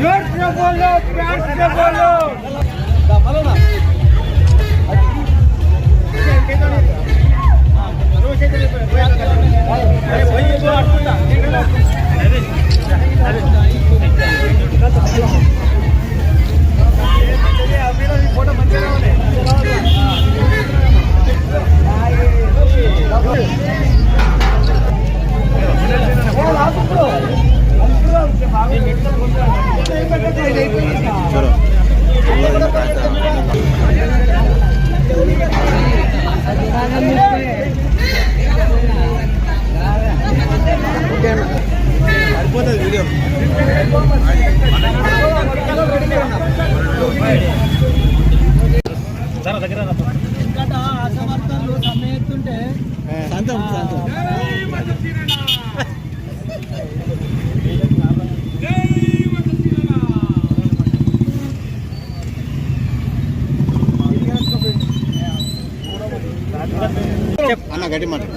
জোর বলো প্যান্ট বলো। না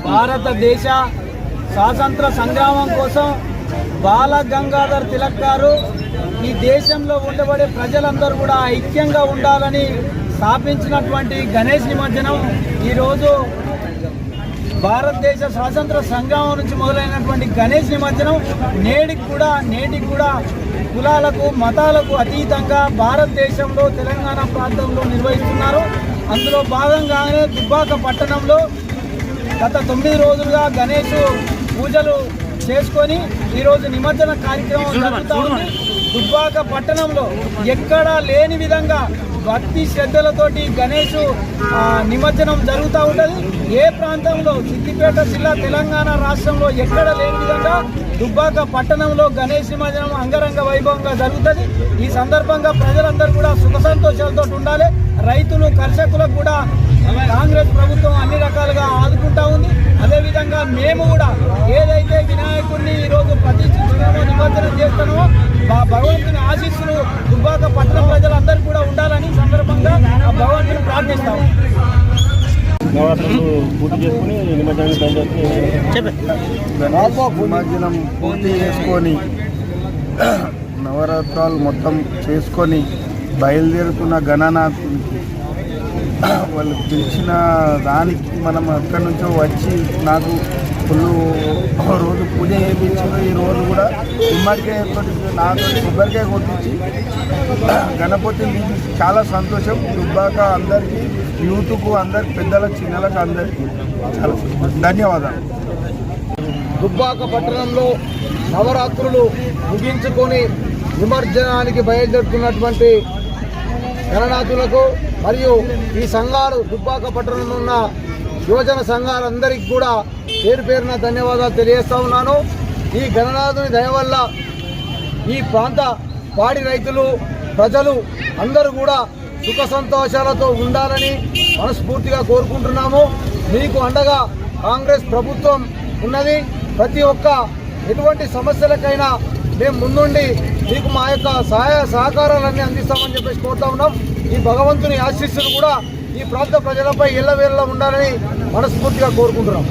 భారతదేశ స్వాతంత్ర సంగ్రామం కోసం బాల గంగాధర్ తిలక్ గారు ఈ దేశంలో ఉండబడే ప్రజలందరూ కూడా ఐక్యంగా ఉండాలని స్థాపించినటువంటి గణేష్ నిమజ్జనం ఈరోజు భారతదేశ స్వాతంత్ర సంగ్రామం నుంచి మొదలైనటువంటి గణేష్ నిమజ్జనం నేటికి కూడా నేటికి కూడా కులాలకు మతాలకు అతీతంగా భారతదేశంలో తెలంగాణ ప్రాంతంలో నిర్వహిస్తున్నారు. అందులో భాగంగానే దుబ్బాక పట్టణంలో గత తొమ్మిది రోజులుగా గణేష్ పూజలు చేసుకొని ఈరోజు నిమజ్జన కార్యక్రమం జరుగుతూ ఉంది. దుబ్బాక పట్టణంలో ఎక్కడా లేని విధంగా భక్తి శ్రద్ధలతోటి గణేష్ నిమజ్జనం జరుగుతూ ఉంటుంది. ఏ ప్రాంతంలో? సిద్దిపేట జిల్లా తెలంగాణ రాష్ట్రంలో ఎక్కడ లేని విధంగా దుబ్బాక పట్టణంలో గణేష్ నిమజ్జనం అంగరంగ వైభవంగా జరుగుతుంది. ఈ సందర్భంగా ప్రజలందరూ కూడా సుఖ తోటి ఉండాలి. రైతులు కర్షకులకు కూడా కాంగ్రెస్ ప్రభుత్వం అన్ని రకాలుగా ఆదుకుంటా ఉంది. అదేవిధంగా మేము కూడా ఏదైతే వినాయకుడిని ఈరోజు ప్రతిష్ఠిస్తున్నామో నిమజ్జనం చేస్తున్నామో ఆ భగవంతుని ఆశీస్సులు దుబ్బాక పట్టణ ప్రజలందరూ కూడా ఉండాలని సందర్భంగా ఆ భగవంతుని ప్రార్థిస్తాము. పూర్తి చేసుకుని నిమజ్జనాన్ని నిమజ్జనం పూర్తి చేసుకొని నవరాత్రాలు మొత్తం చేసుకొని బయలుదేరుతున్న గణనాథునికి వాళ్ళు పిలిచిన దానికి మనం అక్కడి నుంచో వచ్చి నాకు ఫుల్ రోజు పూజ చేయించారు. ఈ రోజు కూడా గుమ్మడికాయ తోటి నాతో కొబ్బరికాయ కొట్టించి గణపతిని తీసి చాలా సంతోషం. దుబ్బాక అందరికీ యూత్కు అందరికి పెద్దల చిన్నలకు అందరికీ చాలా సంతోషం. ధన్యవాదాలు. దుబ్బాక పట్టణంలో నవరాత్రులు ముగించుకొని నిమజ్జనానికి బయలుదేరుతున్నటువంటి గణనాథులకు మరియు ఈ సంఘాలు దుబ్బాక పట్టణంలో ఉన్న యువజన సంఘాలందరికీ కూడా పేరు పేరున ధన్యవాదాలు తెలియజేస్తా ఉన్నాను. ఈ గణనాథుని దయ వల్ల ఈ ప్రాంత పాడి రైతులు ప్రజలు అందరూ కూడా సుఖ సంతోషాలతో ఉండాలని మనస్ఫూర్తిగా కోరుకుంటున్నాము. మీకు అండగా కాంగ్రెస్ ప్రభుత్వం ఉన్నది. ప్రతి ఒక్క ఎటువంటి సమస్యలకైనా మేము ముందుండి మీకు మా యొక్క సహాయ సహకారాలన్నీ అందిస్తామని చెప్పేసి కోరుతా ఉన్నాం. ఈ భగవంతుని ఆశీస్సులు కూడా ఈ ప్రాంత ప్రజలపై ఎల్లవేళ్ళ ఉండాలని మనస్ఫూర్తిగా కోరుకుంటున్నాం.